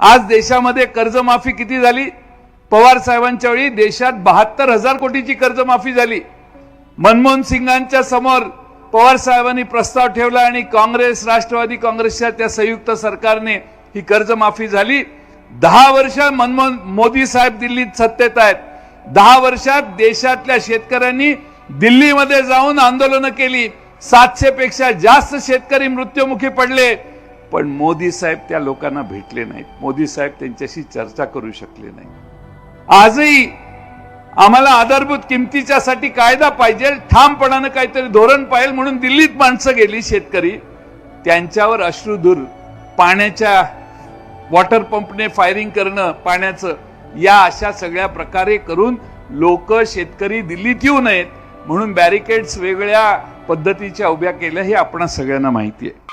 आज देशामध्ये कर्जमाफी किती झाली? पवार साहेबांच्या वेळी देशात बहात्तर हजार कोटीची कर्जमाफी झाली. मनमोहन सिंगांच्या समोर पवार साहेबांनी प्रस्ताव ठेवला आणि काँग्रेस राष्ट्रवादी काँग्रेसच्या त्या संयुक्त सरकारने ही कर्जमाफी झाली. दहा वर्ष मनमोहन मोदी साहेब दिल्लीत सत्तेत आहेत. दहा वर्षात देशातल्या शेतकऱ्यांनी दिल्लीमध्ये जाऊन आंदोलनं केली. सातशे पेक्षा जास्त शेतकरी मृत्युमुखी पडले. पण मोदी साहेब त्या लोकांना भेटले नाहीत. मोदी साहेब त्यांच्याशी चर्चा करू शकले नाही आजही आम्हाला आधारभूत किमतीच्यासाठी कायदा पाहिजे ठामपणानं काहीतरी धोरण पाहिजे म्हणून दिल्लीत माणसं गेली शेतकरी. त्यांच्यावर अश्रुधूर पाण्याच्या वॉटर पंपने फायरिंग करणं पाण्याचं या अशा सगळ्या प्रकारे करून लोक शेतकरी दिल्लीत येऊ नयेत म्हणून बॅरिकेड्स वेगळ्या पद्धतीच्या उभ्या केल्या हे आपणा सगळ्यांना माहिती आहे.